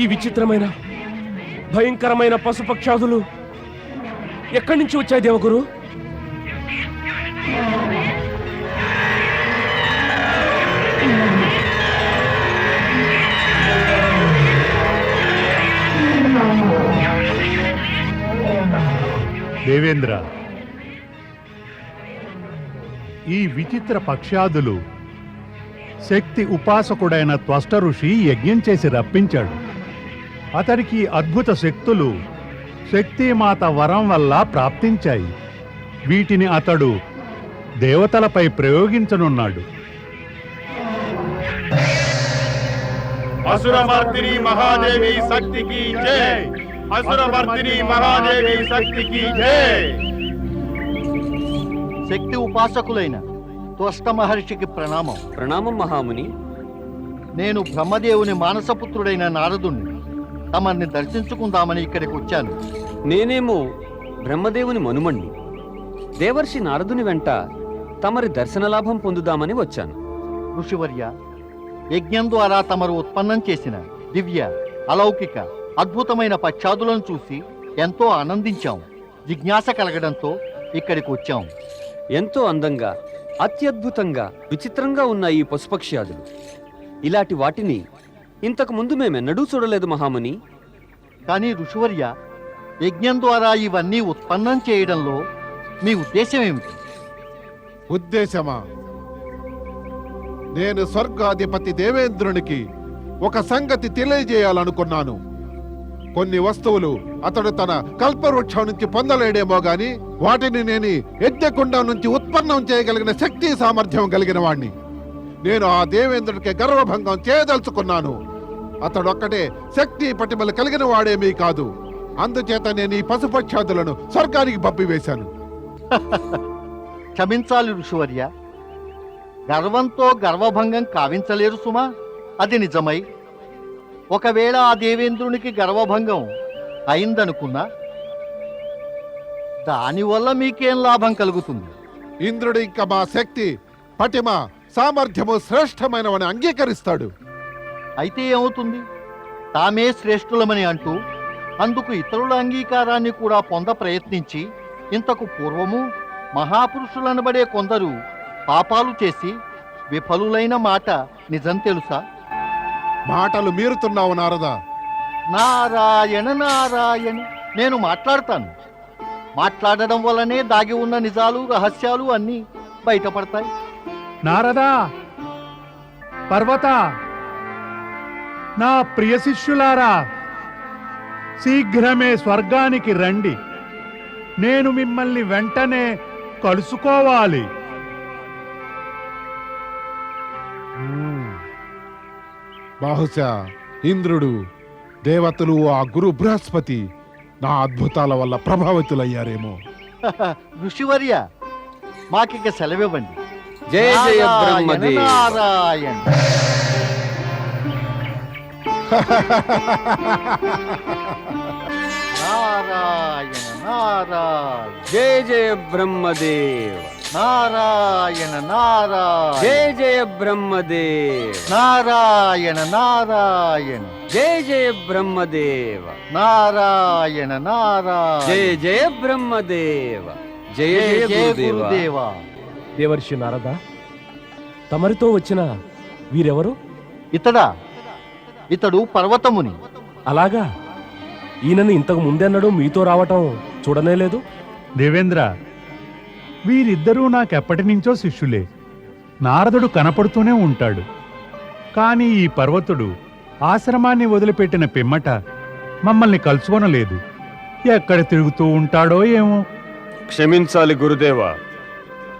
ఈ విచిత్రమైన భయంకరమైన పశుపక్షాదులు ఎక్కడి నుంచి వచ్చాయి దేవగురు? దేవేంద్ర ఈ విచిత్ర పక్ష్యాదులు శక్తి ఉపాసకుడైన త్వష్ట ఋషి యజ్ఞం చేసి రప్పించాడు. అతనికి అద్భుత శక్తులు శక్తిమాత వరం వల్ల ప్రాప్తించాయి. వీటిని అతడు దేవతలపై ప్రయోగించనున్నాడు. అసురమర్దిని మహాదేవి శక్తికి జై. అసురమర్దిని మహాదేవి శక్తికి జై. శక్తి ఉపాసకులైన త్వష్ట మహర్షికి ప్రణామం. ప్రణామం మహాముని. నేను బ్రహ్మదేవుని మానసపుత్రుడైన నారదుణ్ణి. తమని దర్శించుకుందామని ఇక్కడికి వచ్చాను. నేనేమో బ్రహ్మదేవుని మనుమణ్ణి. దేవర్షి నారదుని వెంట తమరి దర్శన లాభం పొందుదామని వచ్చాను. ఋషివర్య యజ్ఞం ద్వారా తమరు ఉత్పన్నం చేసిన దివ్య అలౌకిక అద్భుతమైన పశ్చాదులను చూసి ఎంతో ఆనందించాం. జిజ్ఞాస కలగడంతో ఇక్కడికి వచ్చాం. ఎంతో అందంగా అత్యద్భుతంగా విచిత్రంగా ఉన్న ఈ పశుపక్ష్యాదులు. ఇలాంటి వాటిని ఇంతకు ముందు మేమెన్నడూ చూడలేదు మహాముని. కానీ ఋషివర్య యజ్ఞం ద్వారా ఇవన్నీ ఉత్పన్నం చేయడంలో మీ ఉద్దేశం ఏమిటి? ఉద్దేశమా? నేను స్వర్గాధిపతి దేవేంద్రునికి ఒక సంగతి తెలియజేయాలనుకున్నాను. కొన్ని వస్తువులు అతడు తన కల్పవృక్షం నుంచి పొందలేడేమో గాని వాటిని నేను యజ్ఞకుండం నుంచి ఉత్పన్నం చేయగలిగిన శక్తి సామర్థ్యం కలిగిన వాణ్ణి. నేను ఆ దేవేంద్రుడికి గర్వభంగం చేయదలుచుకున్నాను. అతడు ఒక్కటే శక్తి పటిమలు కలిగిన వాడేమీ కాదు. అందుచేత నేను ఈ పశుపక్షాదులను స్వర్గానికి పంపివేశాను. క్షమించాలి ఋషివర్య. గర్వంతో గర్వభంగం కావించలేరు సుమా. అది నిజమై. ఒకవేళ ఆ దేవేంద్రునికి గర్వభంగం అయిందనుకున్నా దానివల్ల మీకేం లాభం కలుగుతుంది? ఇంద్రుడు ఇంకా మా శక్తి పటిమ సామర్థ్యము శ్రేష్టమైనవని అంగీకరిస్తాడు. అయితే ఏమవుతుంది? తామే శ్రేష్ఠులమని అంటూ అందుకు ఇతరుల అంగీకారాన్ని కూడా పొంద ప్రయత్నించి ఇంతకు పూర్వము మహాపురుషులనబడే కొందరు పాపాలు చేసి విఫలులైన మాట నిజం తెలుసా? మాటలు మీరుతున్నావు నారదా. నారాయణ నారాయణ నేను మాట్లాడతాను. మాట్లాడడం వల్లనే దాగి ఉన్న నిజాలు రహస్యాలు అన్నీ బయటపడతాయి. నారదా పర్వత నా ప్రియ శిష్యులారా శీఘ్రమే స్వర్గానికి రండి. నేను మిమ్మల్ని వెంటనే కలుసుకోవాలి. బహుశా ఇంద్రుడు దేవతలు ఆ గురు బృహస్పతి నా అద్భుతాల వల్ల ప్రభావితులయ్యారేమో. ఋషివర్య మాకిక సెలవివ్వండి. జయ జయ బ్రహ్మదేవ్. నారాయణ. నారాయణ నారాయణ. జయ జయ బ్రహ్మదేవ్. నారాయణ నారాయణ. జయ జయ బ్రహ్మదేవ్. నారాయణ నారాయణ. జయ జయ బ్రహ్మదేవ. నారాయణ నారాయణ. జయ జయ బ్రహ్మదేవ. జయ జయ గురుదేవా. దేవర్షి నారద. తమరితో వచ్చిన వీరెవరు? ఇతడా? ఇతడు పర్వతముని. అలాగా? ఈయనని ఇంతకు ముందెన్నడూ మీతో రావటం చూడనేలేదు దేవేంద్ర వీరిద్దరూ నాకెప్పటి నుంచో శిష్యులే. నారదుడు కనపడుతూనే ఉంటాడు. కానీ ఈ పర్వతుడు ఆశ్రమాన్ని వదిలిపెట్టిన పిమ్మట మమ్మల్ని కలుసుకోనలేదు. ఎక్కడ తిరుగుతూ ఉంటాడో ఏమో? క్షమించాలి గురుదేవ.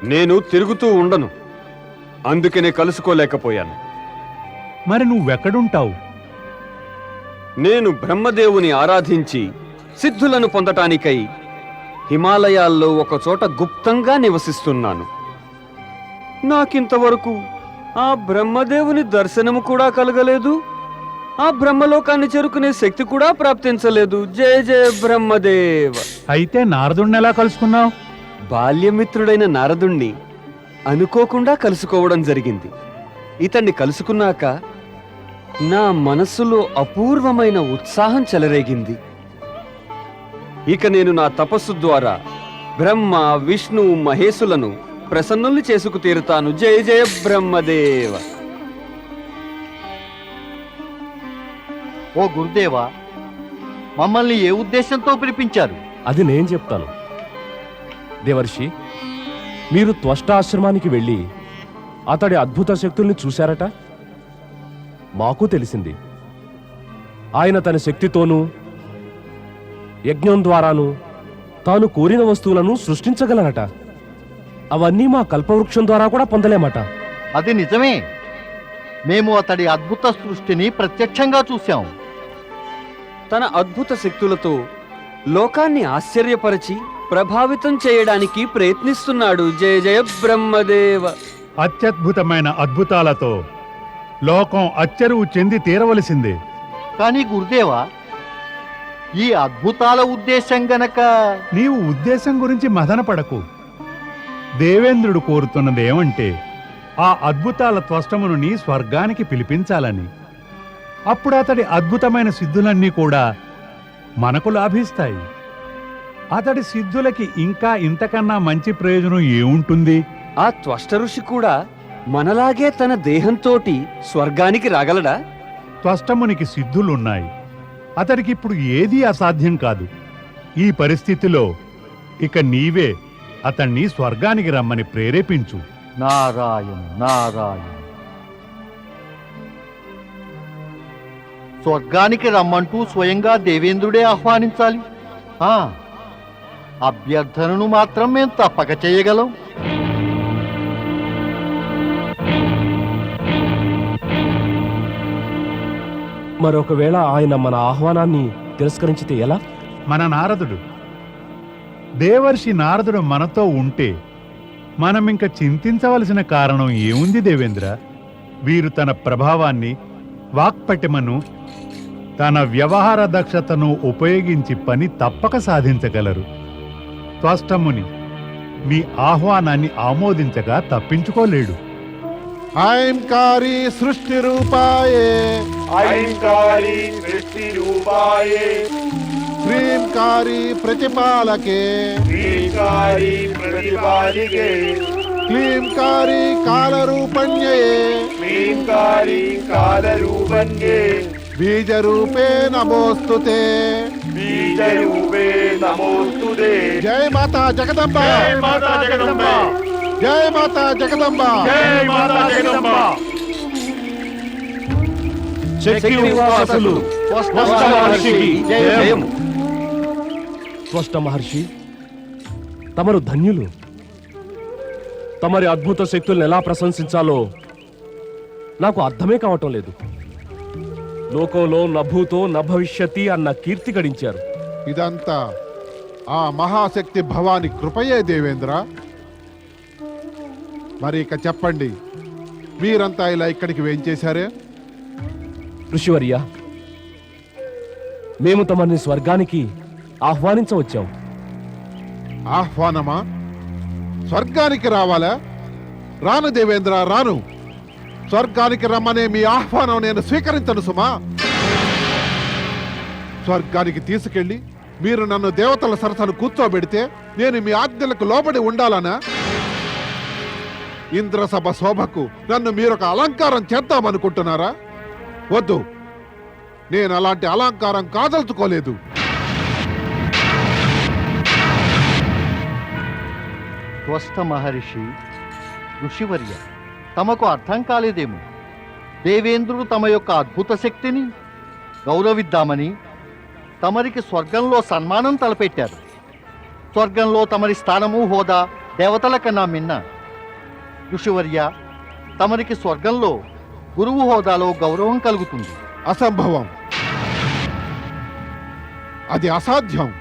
నేను తిరుగుతూ ఉండను. అందుకనే కలుసుకోలేకపోయాను. మరి నువ్వెక్కడుంటావు? నేను బ్రహ్మదేవుని ఆరాధించి సిద్ధులను పొందటానికై హిమాలయాల్లో ఒక చోట గుప్తంగా నివసిస్తున్నాను. నాకింతవరకు ఆ బ్రహ్మదేవుని దర్శనము కూడా కలగలేదు. ఆ బ్రహ్మలోకాన్ని చేరుకునే శక్తి కూడా ప్రాప్తించలేదు. జయ జయ బ్రహ్మదేవ. అయితే నారదుణ్ణి ఎలా కలుసుకున్నావు? బాల్యమిత్రుడైన నారదుణ్ణి అనుకోకుండా కలుసుకోవడం జరిగింది. ఇతన్ని కలుసుకున్నాక నా మనస్సులో అపూర్వమైన ఉత్సాహం చెలరేగింది. ఇక నేను నా తపస్సు ద్వారా బ్రహ్మ విష్ణు మహేశులను ప్రసన్నుల్ని చేసుకు తీరుతాను. జయ జయ బ్రహ్మదేవ. ఓ గురుదేవా మమ్మల్ని ఏ ఉద్దేశంతో పిలిపించారు? అది నేను చెప్తాను. దేవర్షి మీరు త్వష్టాశ్రమానికి వెళ్ళి అతడి అద్భుత శక్తుల్ని చూశారట? మాకు తెలిసింది. ఆయన తన శక్తితోనూ యజ్ఞం ద్వారాను తాను కోరిన వస్తువులను సృష్టించగలనట. అవన్నీ మా కల్పవృక్షం ద్వారా కూడా పొందలేమట. అది నిజమే. మేము అతడి అద్భుత సృష్టిని ప్రత్యక్షంగా చూశాం. తన అద్భుత శక్తులతో లోకాన్ని ఆశ్చర్యపరిచి ప్రభావితం చేయడానికి ప్రయత్నిస్తున్నాడు జయ జయ బ్రహ్మదేవ. అత్యద్భుతమైన అద్భుతాలతో లోకం అచ్చరువు చెంది తీరవలసిందే. కానీ గురుదేవా ఈ అద్భుతాల ఉద్దేశం గనక నీవు ఉద్దేశం గురించి మదనపడకు. దేవేంద్రుడు కోరుతున్నది ఏమంటే ఆ అద్భుతాల త్వష్టమును నీ స్వర్గానికి పిలిపించాలని. అప్పుడు అతడి అద్భుతమైన సిద్ధులన్నీ కూడా మనకు లాభిస్తాయి. అతడి సిద్ధులకి ఇంకా ఇంతకన్నా మంచి ప్రయోజనం ఏముంటుంది? ఆ త్వష్ట ఋషి కూడా మనలాగే తన దేహంతోటి స్వర్గానికి రాగలడా? త్వష్టమునికి సిద్ధులున్నాయి. అతడికి ఇప్పుడు ఏదీ అసాధ్యం కాదు. ఈ పరిస్థితిలో ఇక నీవే అతన్ని స్వర్గానికి రమ్మని ప్రేరేపించు. నారాయణ నారాయణ. స్వర్గానికి రమ్మంటూ స్వయంగా దేవేంద్రుడే ఆహ్వానించాలి. ఆ, అభ్యర్థనను మాత్రం మేము తప్పక చేయగలం. మరొకవేళ ఆయన మన ఆహ్వానాన్ని తిరస్కరించితే ఎలా? మన నారదుడు. దేవర్షి నారదుడు మనతో ఉంటే మనం ఇంక చింతించవలసిన కారణం ఏముంది దేవేంద్ర? వీరు తన ప్రభావాన్ని వాక్పటిమను తన వ్యవహార దక్షతను ఉపయోగించి పని తప్పక సాధించగలరు. త్వష్టముని మీ ఆహ్వానాన్ని ఆమోదించగా తప్పించుకోలేడు. ఐంకారి సృష్టి రూపాయే ఐంకారి సృష్టిరూపాయే హ్రీంకారి ప్రతిపాలకే. శ్రీకారి ప్రతిపాదికే క్లీంకారి కాలరూపణ్యే. శ్రీంకారి కాలరూపణ్యే. బీజరూపే నమోస్తుతే. బీజరూపే నమోస్తుతే. జై మాతా జగదంబ. జై మాతా జగదంబ. జై మాతా జగదంబ. జై మాతా జగదంబ. స్పష్ట మహర్షి తమరు ధన్యులు. తమరి అద్భుత శక్తుల్ని ఎలా ప్రశంసించాలో నాకు అర్థమే కావటం లేదు. లోకంలో నభూతో నభవిష్యతి అన్న కీర్తి గడించారు. ఇదంతా ఆ మహాశక్తి భవాని కృపయే దేవేంద్ర. మరి ఇక చెప్పండి మీరంతా ఇలా ఇక్కడికి వేంచేశారే? ఋషివర్య మేము తమని స్వర్గానికి ఆహ్వానించవచ్చాం. ఆహ్వానమా? స్వర్గానికి రావాలా? రాను దేవేంద్ర రాను. స్వర్గానికి రమ్మనే మీ ఆహ్వానం నేను స్వీకరించను సుమా. స్వర్గానికి తీసుకెళ్ళి మీరు నన్ను దేవతల సరసను కూర్చోబెడితే నేను మీ ఆజ్ఞలకు లోబడి ఉండాలనా? ఇంద్రసభ శోభకు నన్ను మీరొక అలంకారం చేద్దామనుకుంటున్నారా? వద్దు. నేను అలాంటి అలంకారం కాదలుచుకోలేదు. స్వస్థ మహర్షి ఋషివర్య తమకు అర్థం కాలేదేమో. దేవేంద్రుడు తమ యొక్క అద్భుత శక్తిని గౌరవిద్దామని తమరికి స్వర్గంలో సన్మానం తలపెట్టారు. స్వర్గంలో తమరి స్థానము హోదా దేవతల కన్నా మిన్న. ఋషివర్య తమరికి స్వర్గంలో గురువు హోదాలో గౌరవం కలుగుతుంది. అసంభవం. అది అసాధ్యం.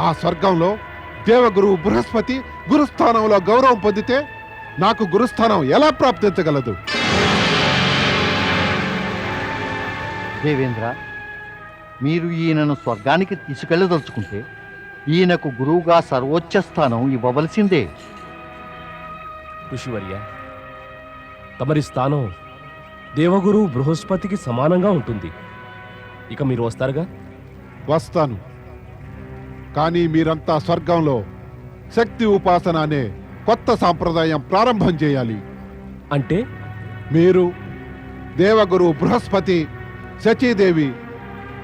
ఆ స్వర్గంలో దేవగురువు బృహస్పతి గురుస్థానంలో గౌరవం పొందితే నాకు గురుస్థానం ఎలా ప్రాప్తించగలదు? దేవేంద్ర మీరు ఈయనను స్వర్గానికి తీసుకెళ్ళదలుచుకుంటే ఈయనకు గురువుగా సర్వోచ్చ స్థానం ఇవ్వవలసిందే. ఋషివర్య తమరి స్థానం దేవగురు బృహస్పతికి సమానంగా ఉంటుంది. ఇక మీరు వస్తారుగా? వస్తాను. కానీ మీరంతా స్వర్గంలో శక్తి ఉపాసన అనే కొత్త సాంప్రదాయం ప్రారంభం చేయాలి. అంటే? మీరు దేవగురు బృహస్పతి శచీదేవి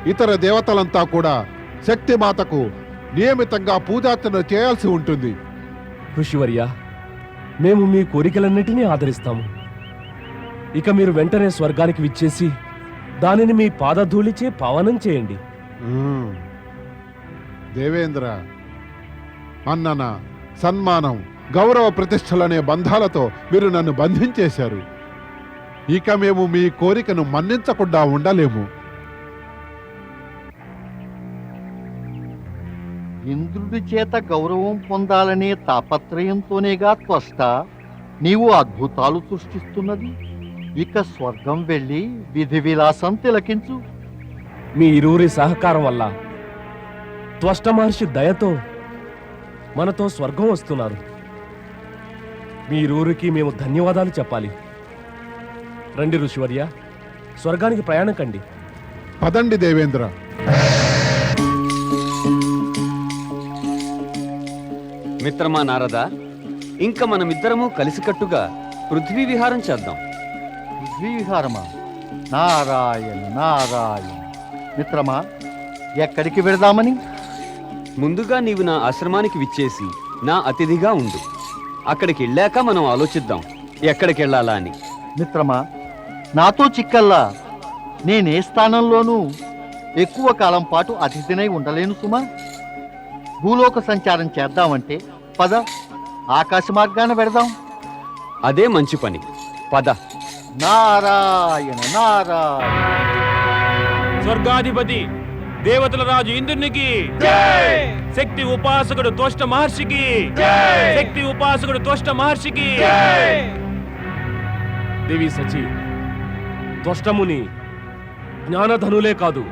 ఇతర దేవతలంతా కూడా శక్తిమాతకు నియమితంగా పూజార్చన చేయాల్సి ఉంటుంది. ఋషివర్య మేము మీ కోరికలన్నిటినీ ఆదరిస్తాము. ఇక మీరు వెంటనే స్వర్గానికి విచ్చేసి దానిని మీ పాదధూళిచే పావనం చేయండి. మ్మ్. దేవేంద్ర అన్నన సన్మానం గౌరవ ప్రతిష్టలనే బంధాలతో మీరు నన్ను బంధించేశారు. ఇక మేము మీ కోరికను మన్నించకుండా ఉండలేము. ఇంద్రుడి చేత గౌరవం పొందాలనే తాపత్రయంతోనేగా త్వష్ట నీవు అద్భుతాలు సృష్టిస్తున్నది. ఇక స్వర్గం వెళ్ళి విధి విలాసం తిలకించు. మీ ఇరువురి సహకారం వల్ల త్వష్ట మహర్షి దయతో మనతో స్వర్గం వస్తున్నారు. మీ ఇరువురికి మేము ధన్యవాదాలు చెప్పాలి. రండి ఋషివర్య స్వర్గానికి ప్రయాణం కండి. పదండి దేవేంద్ర. మిత్రమా నారద ఇంక మనమిద్దరము కలిసికట్టుగా పృథ్వీ విహారం చేద్దాం. విహారమా నారాయణ నారాయణ. మిత్రమా ఎక్కడికి వెళదామని? ముందుగా నీవు నా ఆశ్రమానికి విచ్చేసి నా అతిథిగా ఉండు. అక్కడికి వెళ్ళాక మనం ఆలోచిద్దాం. ఎక్కడికి వెళ్ళాలా అని. మిత్రమా నాతో చిక్కల్లా. నేనే స్థానంలోనూ ఎక్కువ కాలం పాటు అతిథినై ఉండలేను సుమా. భూలోక సంచారం చేద్దామంటే పద ఆకాశ మార్గాన పెడదాం అదే మంచి పని. పద. నారాయణ నారాయణ. స్వర్గాధిపతి దేవతల రాజు ఇంద్రునికి. శక్తి ఉపాసకుడు తోష్ట మహర్షికి. శక్తి ఉపాసకుడు తోష్ట మహర్షికి. దేవి సచి త్వష్టముని జ్ఞానధనులే కాదు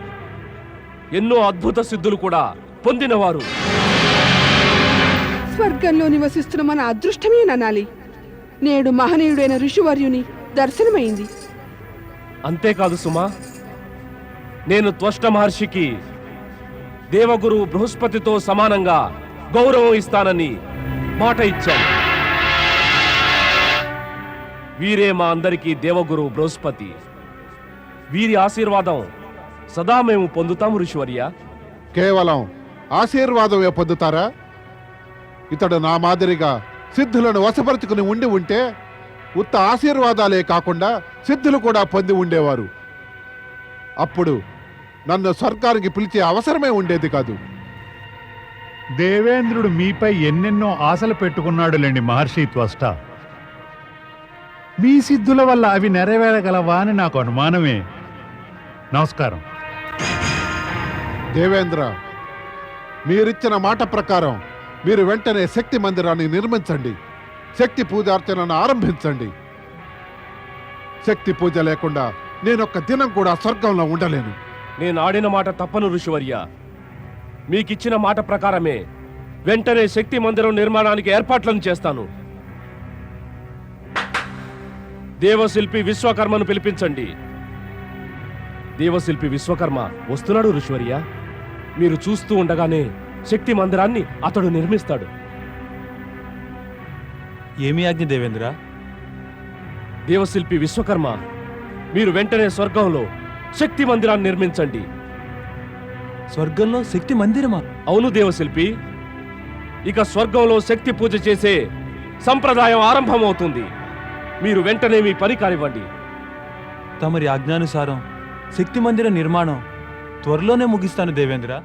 ఎన్నో అద్భుత సిద్ధులు కూడా పొందినవారు. స్వర్గంలో నివసిస్తున్న మన అదృష్టమే ననాలి నేడు మహనీయుడైన ఋషివర్యుని దర్శనమైంది. అంతేకాదు సుమా నేను త్వష్ట మహర్షికి దేవగురు బృహస్పతితో సమానంగా గౌరవం ఇస్తానని మాట ఇచ్చాను. వీరే మా అందరికీ దేవగురు బృహస్పతి. వీరి ఆశీర్వాదం సదా మేము పొందుతాము ఋషివర్య. కేవలం ఆశీర్వాదమే పొందుతారా? ఇతడు నా మాదిరిగా సిద్ధులను వశపరుచుకుని ఉండి ఉంటే ఉత్త ఆశీర్వాదాలే కాకుండా సిద్ధులు కూడా పొంది ఉండేవారు. అప్పుడు నన్ను స్వర్గానికి పిలిచే అవసరమే ఉండేది కాదు. దేవేంద్రుడు మీపై ఎన్నెన్నో ఆశలు పెట్టుకున్నాడులేండి మహర్షి త్వష్ట. మీ సిద్ధుల వల్ల అవి నెరవేరగలవా అని నాకు అనుమానమే. నమస్కారం. దేవేంద్ర మీరిచ్చిన మాట ప్రకారం మీరు వెంటనే శక్తి మందిరాన్ని నిర్మించండి. శక్తి పూజార్చనను ఆరంభించండి. శక్తి పూజ లేకుండా నేనొక్క దినం కూడా స్వర్గంలో ఉండలేను. నేను ఆడిన మాట తప్పను ఋషివర్య. మీకిచ్చిన మాట ప్రకారమే వెంటనే శక్తి మందిరం నిర్మాణానికి ఏర్పాట్లను చేస్తాను. దేవశిల్పి విశ్వకర్మను పిలిపించండి. దేవశిల్పి విశ్వకర్మ వస్తున్నాడు ఋషివర్య. మీరు చూస్తూ ఉండగానే శక్తి మందిరాన్ని అతడు నిర్మిస్తాడు. ఏమి ఆజ్ఞ దేవేంద్ర? దేవశిల్పి విశ్వకర్మ మీరు వెంటనే స్వర్గంలో శక్తి మందిరాన్ని నిర్మించండి. స్వర్గంలో శక్తి మందిరమా? అవును దేవశిల్పి. ఇక స్వర్గంలో శక్తి పూజ చేసే సంప్రదాయం ఆరంభమవుతుంది. మీరు వెంటనే మీ పని కానివ్వండి. తమరి ఆజ్ఞానుసారం శక్తి మందిర నిర్మాణం త్వరలోనే ముగిస్తాను దేవేంద్ర.